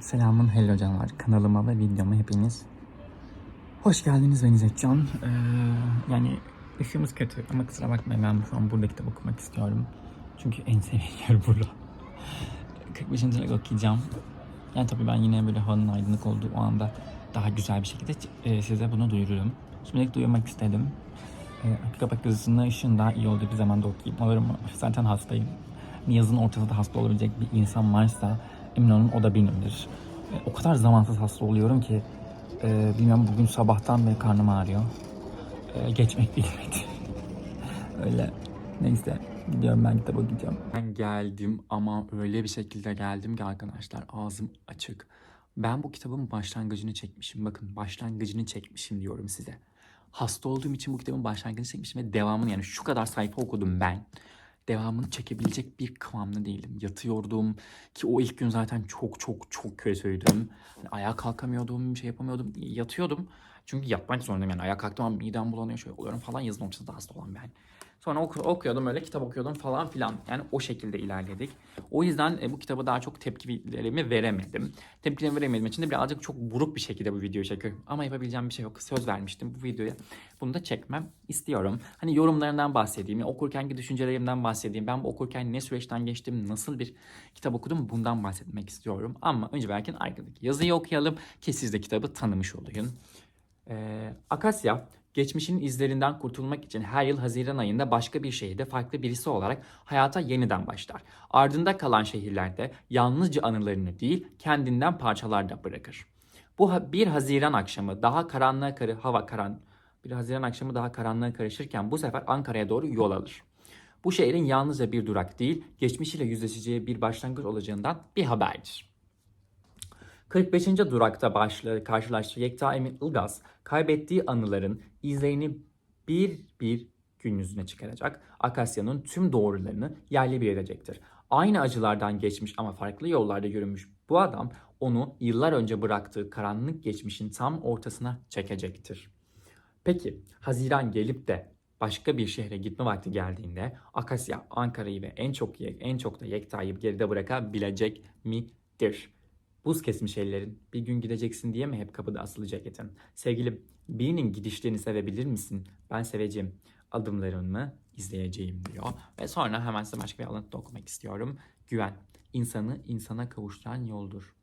Selamun hello canlar. Kanalıma ve videoma hepiniz hoş geldiniz ben İzzetcan. Ee, yani ışığımız kötü ama kusura bakmayın ben şu an burada kitap okumak istiyorum. Çünkü en sevdiğim yer burada. 45. sınıf okuyacağım. Yani tabii ben yine böyle havanın aydınlık olduğu o anda daha güzel bir şekilde e, size bunu duyururum. Şimdilik duyurmak istedim. E, kapak yazısında ışığın daha iyi olduğu bir zamanda okuyayım. Alırım zaten hastayım. Yazın ortasında hasta olabilecek bir insan varsa emin olun o da benimdir. E, o kadar zamansız hasta oluyorum ki e, bilmiyorum bugün sabahtan beri karnım ağrıyor. E, geçmek bilmedi. Öyle. Neyse gidiyorum ben kitap okuyacağım. Ben geldim ama öyle bir şekilde geldim ki arkadaşlar ağzım açık. Ben bu kitabın başlangıcını çekmişim. Bakın başlangıcını çekmişim diyorum size. Hasta olduğum için bu kitabın başlangıcını çekmişim ve devamını yani şu kadar sayfa okudum ben. Devamını çekebilecek bir kıvamda değilim. Yatıyordum ki o ilk gün zaten çok çok çok kötüydüm. Yani ayağa kalkamıyordum, şey yapamıyordum. Yatıyordum. Çünkü yatmak zorundayım yani. Ayağa kalktım ama midem bulanıyor, şöyle oluyorum falan. Yazın ortasında hasta olan ben. Sonra oku- okuyordum öyle kitap okuyordum falan filan. Yani o şekilde ilerledik. O yüzden e, bu kitaba daha çok tepkilerimi veremedim. Tepkilerimi veremediğim için de birazcık çok buruk bir şekilde bu videoyu çekiyorum. Ama yapabileceğim bir şey yok. Söz vermiştim bu videoya. Bunu da çekmem istiyorum. Hani yorumlarından bahsedeyim. Okurkenki düşüncelerimden bahsedeyim. Ben bu okurken ne süreçten geçtim, nasıl bir kitap okudum bundan bahsetmek istiyorum. Ama önce belki arkadaki yazıyı okuyalım ki siz de kitabı tanımış olun. Ee, Akasya, geçmişin izlerinden kurtulmak için her yıl Haziran ayında başka bir şehirde farklı birisi olarak hayata yeniden başlar. Ardında kalan şehirlerde yalnızca anılarını değil, kendinden parçalar da bırakır. Bu ha- bir Haziran akşamı daha karanlığa karı hava karan bir Haziran akşamı daha karanlığa karışırken bu sefer Ankara'ya doğru yol alır. Bu şehrin yalnızca bir durak değil, geçmişiyle yüzleşeceği bir başlangıç olacağından bir haberdir. 45. durakta başla, karşılaştığı Yekta Emin Ilgaz, kaybettiği anıların izlerini bir bir gün yüzüne çıkaracak, Akasya'nın tüm doğrularını yerle bir edecektir. Aynı acılardan geçmiş ama farklı yollarda yürümüş bu adam onu yıllar önce bıraktığı karanlık geçmişin tam ortasına çekecektir. Peki Haziran gelip de başka bir şehre gitme vakti geldiğinde Akasya Ankara'yı ve en çok en çok da Yekta'yı geride bırakabilecek midir? Buz kesmiş ellerin. Bir gün gideceksin diye mi hep kapıda asılı ceketin? Sevgilim, birinin gidişlerini sevebilir misin? Ben seveceğim. Adımlarımı izleyeceğim diyor. Ve sonra hemen size başka bir alıntı okumak istiyorum. Güven, insanı insana kavuşturan yoldur.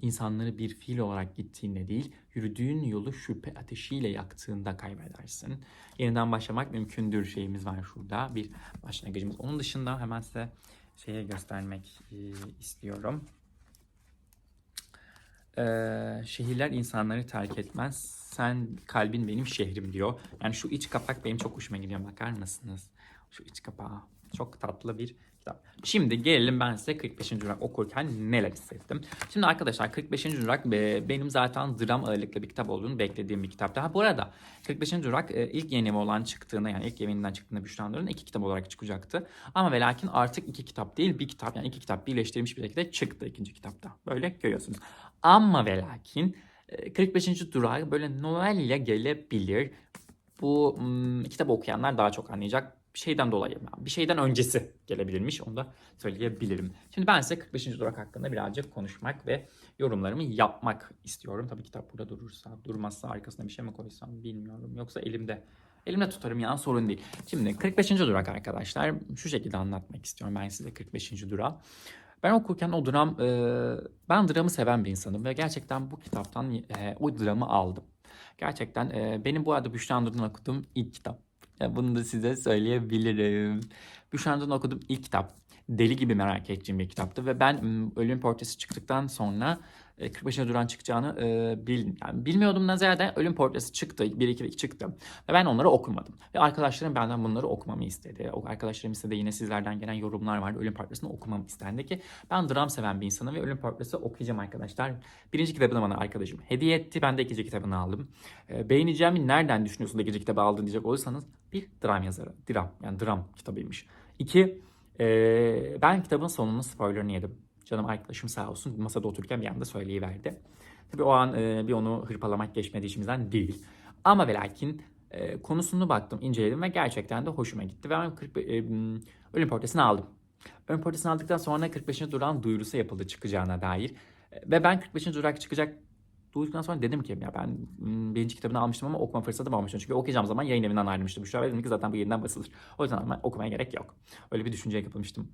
İnsanları bir fiil olarak gittiğinde değil, yürüdüğün yolu şüphe ateşiyle yaktığında kaybedersin. Yeniden başlamak mümkündür şeyimiz var şurada. Bir başlangıcımız. Onun dışında hemen size şeye göstermek istiyorum. Ee, şehirler insanları terk etmez. Sen kalbin benim şehrim diyor. Yani şu iç kapak benim çok hoşuma gidiyor. Bakar mısınız? Şu iç kapağı. Çok tatlı bir kitap. Şimdi gelelim ben size 45. durak okurken neler hissettim. Şimdi arkadaşlar 45. durak e, benim zaten dram ağırlıklı bir kitap olduğunu beklediğim bir kitaptı. Ha bu arada 45. durak e, ilk yeni olan çıktığında yani ilk yayınından çıktığında Büşra Nur'un iki kitap olarak çıkacaktı. Ama ve lakin artık iki kitap değil bir kitap yani iki kitap birleştirilmiş bir şekilde çıktı ikinci kitapta. Böyle görüyorsunuz. Ama ve lakin e, 45. durağı böyle Noel ile gelebilir. Bu hmm, kitabı okuyanlar daha çok anlayacak bir şeyden dolayı, bir şeyden öncesi gelebilirmiş onu da söyleyebilirim. Şimdi ben size 45. durak hakkında birazcık konuşmak ve yorumlarımı yapmak istiyorum. Tabii kitap burada durursa, durmazsa arkasına bir şey mi koysam bilmiyorum. Yoksa elimde Elimde tutarım ya sorun değil. Şimdi 45. durak arkadaşlar şu şekilde anlatmak istiyorum ben size 45. durağı. Ben okurken o dram, e, ben dramı seven bir insanım ve gerçekten bu kitaptan e, o dramı aldım. Gerçekten e, benim bu arada Büşra Nur'dan okuduğum ilk kitap. Ya bunu da size söyleyebilirim. Büşra Nur'dan okuduğum ilk kitap. Deli gibi merak ettiğim bir kitaptı ve ben Ölüm Portresi çıktıktan sonra e, 45. duran çıkacağını e, bil, yani bilmiyordum ziyade Ölüm Portresi çıktı. 1 2 çıktı. Ve ben onları okumadım. Ve arkadaşlarım benden bunları okumamı istedi. O arkadaşlarım istedi yine sizlerden gelen yorumlar vardı. Ölüm Portresi'ni okumamı istendi ki ben dram seven bir insanım ve Ölüm Portresi okuyacağım arkadaşlar. Birinci kitabını bana arkadaşım hediye etti. Ben de ikinci kitabını aldım. E, beğeneceğimi nereden düşünüyorsun da ikinci kitabı aldın diyecek olursanız bir dram yazarı. Dram yani dram kitabıymış. İki e, ben kitabın sonunun spoilerını yedim. Canım arkadaşım sağ olsun masada otururken bir anda söyleyiverdi. Tabii o an e, bir onu hırpalamak geçmedi işimizden değil. Ama ve lakin e, konusunu baktım, inceledim ve gerçekten de hoşuma gitti. Ve ben 40, e, ölüm portresini aldım. Ölüm portresini aldıktan sonra 45. duran duyurusu yapıldı çıkacağına dair. Ve ben 45. durak çıkacak duyduktan sonra dedim ki ya ben birinci kitabını almıştım ama okuma fırsatı almıştım. Çünkü okuyacağım zaman yayın evinden ayrılmıştım. Büşra ve dedim ki zaten bu yeniden basılır. O yüzden ben okumaya gerek yok. Öyle bir düşünceye kapılmıştım.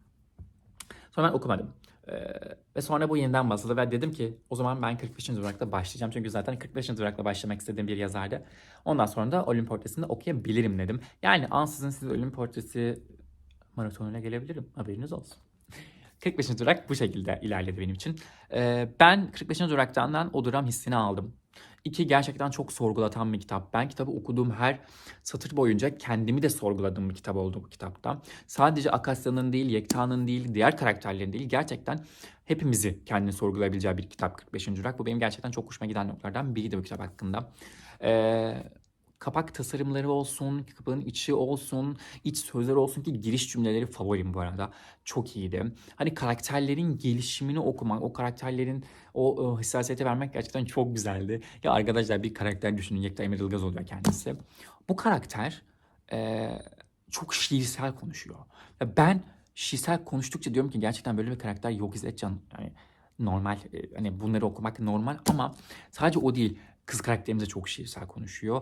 Sonra ben okumadım. Ve sonra bu yeniden basıldı ve dedim ki o zaman ben 45. durakta başlayacağım. Çünkü zaten 45. durakla başlamak istediğim bir yazardı. Ondan sonra da Ölüm Portresi'ni okuyabilirim dedim. Yani ansızın size Ölüm Portresi maratonuyla gelebilirim. Haberiniz olsun. 45. durak bu şekilde ilerledi benim için. Ee, ben 45. duraktan o dram hissini aldım. İki gerçekten çok sorgulatan bir kitap. Ben kitabı okuduğum her satır boyunca kendimi de sorguladığım bir kitap oldu bu kitapta. Sadece Akasya'nın değil, Yekta'nın değil, diğer karakterlerin değil gerçekten hepimizi kendini sorgulayabileceği bir kitap 45. durak. Bu benim gerçekten çok hoşuma giden noktalardan biriydi bu kitap hakkında. Ee, kapak tasarımları olsun, kitabın içi olsun, iç sözler olsun ki giriş cümleleri favorim bu arada. Çok iyiydi. Hani karakterlerin gelişimini okumak, o karakterlerin o, o hassasiyete vermek gerçekten çok güzeldi. Ya arkadaşlar bir karakter düşünün. Yekta Emir Ilgaz oluyor kendisi. Bu karakter e, çok şiirsel konuşuyor. Ve ben şiirsel konuştukça diyorum ki gerçekten böyle bir karakter yok İzzetcan. Yani normal e, hani bunları okumak normal ama sadece o değil. Kız karakterimiz de çok şiirsel konuşuyor.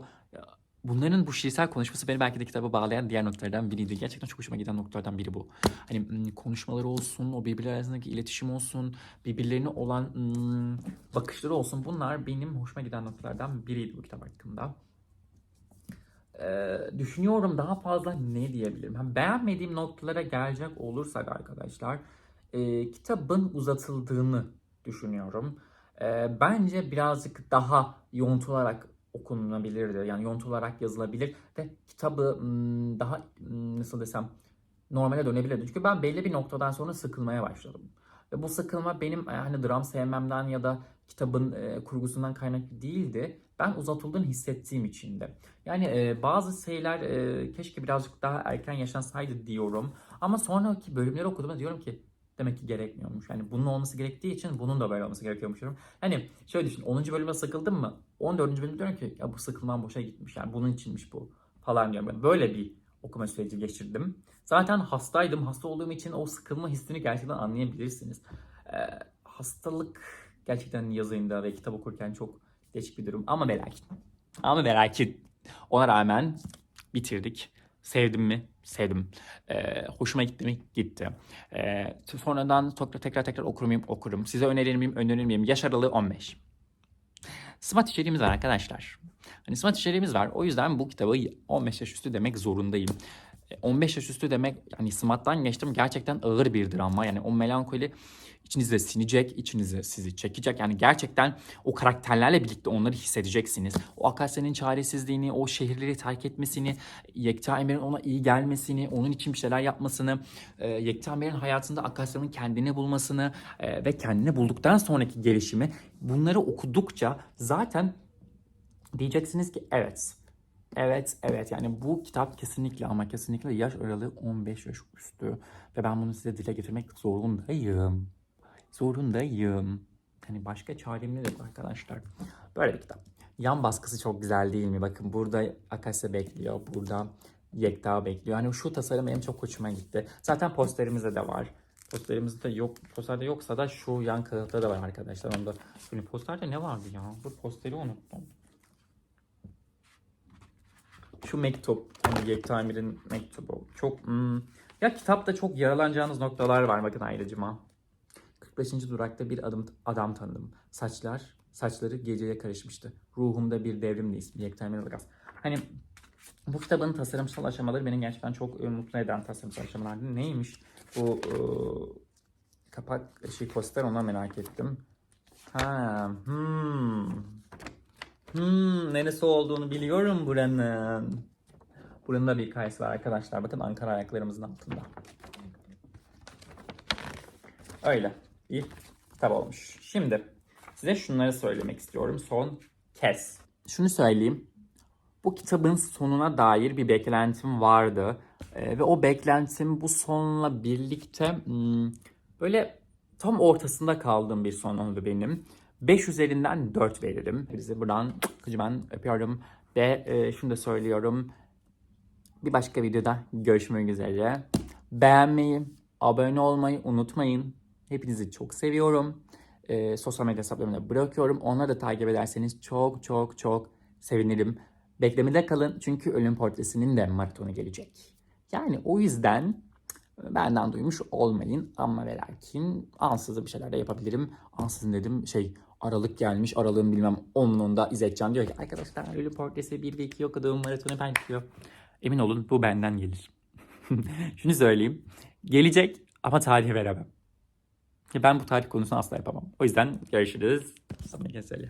Bunların bu şiirsel konuşması beni belki de kitaba bağlayan diğer noktalardan biriydi. Gerçekten çok hoşuma giden noktalardan biri bu. Hani konuşmaları olsun, o birbirleri arasındaki iletişim olsun, birbirlerine olan bakışları olsun. Bunlar benim hoşuma giden noktalardan biriydi bu kitap hakkında. Ee, düşünüyorum daha fazla ne diyebilirim. Yani beğenmediğim noktalara gelecek olursak arkadaşlar, e, kitabın uzatıldığını düşünüyorum. E, bence birazcık daha yontularak okunabilirdi. Yani yontularak yazılabilir ve kitabı daha nasıl desem normale dönebilirdi. Çünkü ben belli bir noktadan sonra sıkılmaya başladım. Ve bu sıkılma benim e, hani dram sevmemden ya da kitabın e, kurgusundan kaynaklı değildi. Ben uzatıldığını hissettiğim içindi. Yani e, bazı şeyler e, keşke birazcık daha erken yaşansaydı diyorum. Ama sonraki bölümleri okuduğumda diyorum ki demek ki gerekmiyormuş. Yani bunun olması gerektiği için bunun da böyle olması gerekiyormuş diyorum. Hani şöyle düşün 10. bölüme sıkıldım mı? 14. bölümde diyorum ki ya bu sıkılmam boşa gitmiş. Yani bunun içinmiş bu falan diyorum. Ben böyle bir okuma süreci geçirdim. Zaten hastaydım. Hasta olduğum için o sıkılma hissini gerçekten anlayabilirsiniz. Ee, hastalık gerçekten yazıyında ve kitap okurken çok değişik bir durum. Ama merak etme. Ama merak et. Ona rağmen bitirdik. Sevdim mi? Sevdim. Ee, hoşuma gitti mi? Gitti. Ee, sonradan tekrar tekrar okur muyum? Okurum. Size önerir miyim? Önerir miyim? Yaş aralığı 15. Smart içeriğimiz var arkadaşlar. Hani smart içeriğimiz var. O yüzden bu kitabı 15 yaş üstü demek zorundayım. 15 yaş üstü demek hani smart'tan geçtim gerçekten ağır bir drama. Yani o melankoli içinize sinecek, içinize sizi çekecek. Yani gerçekten o karakterlerle birlikte onları hissedeceksiniz. O Akasya'nın çaresizliğini, o şehirleri terk etmesini, Yekta Emir'in ona iyi gelmesini, onun için bir şeyler yapmasını, e, Yekta Emir'in hayatında Akasya'nın kendini bulmasını e, ve kendini bulduktan sonraki gelişimi bunları okudukça zaten diyeceksiniz ki evet Evet, evet. Yani bu kitap kesinlikle ama kesinlikle yaş aralığı 15 yaş üstü. Ve ben bunu size dile getirmek zorundayım. Zorundayım. Hani başka çarem ne yok arkadaşlar. Böyle bir kitap. Yan baskısı çok güzel değil mi? Bakın burada Akasya bekliyor. Burada Yekta bekliyor. Hani şu tasarım benim çok hoşuma gitti. Zaten posterimizde de var. Posterimizde yok. Posterde yoksa da şu yan kağıtta da var arkadaşlar. Onda hani posterde ne vardı ya? Bu posteri unuttum. Şu mektup, hani Yekta Emir'in mektubu. Çok, hmm, ya kitapta çok yaralanacağınız noktalar var bakın ayrıcıma. 45. durakta bir adım, adam tanıdım. Saçlar, saçları geceye karışmıştı. Ruhumda bir devrimdi ismi Yekta Emir Ilgaz. Hani bu kitabın tasarımsal aşamaları beni gerçekten çok e, mutlu eden tasarımsal aşamalardı. Neymiş bu e, kapak şey poster ona merak ettim. Ha, hmm. Hmm, neresi olduğunu biliyorum buranın. Buranın da bir hikayesi var arkadaşlar. Bakın Ankara ayaklarımızın altında. Öyle. Bir kitap olmuş. Şimdi size şunları söylemek istiyorum son kez. Şunu söyleyeyim. Bu kitabın sonuna dair bir beklentim vardı. Ee, ve o beklentim bu sonla birlikte hmm, böyle tam ortasında kaldığım bir son oldu benim. 5 üzerinden 4 veririm. Bizi buradan kocaman öpüyorum. Ve e, şunu da söylüyorum. Bir başka videoda görüşmek üzere. Beğenmeyi, abone olmayı unutmayın. Hepinizi çok seviyorum. e, sosyal medya hesaplarımda bırakıyorum. Onları da takip ederseniz çok çok çok sevinirim. Beklemede kalın çünkü Ölüm Portresi'nin de maratonu gelecek. Yani o yüzden benden duymuş olmayın ama ve lakin ansızın bir şeyler de yapabilirim. Ansızın dedim şey Aralık gelmiş. Aralığın bilmem 10'unda İzzetcan diyor ki arkadaşlar Ölüm Portresi 1 ve 2 okuduğum maratonu ben diyor. Emin olun bu benden gelir. Şunu söyleyeyim. Gelecek ama tarihi veremem. Ben bu tarih konusunu asla yapamam. O yüzden görüşürüz. Sonraki mesele.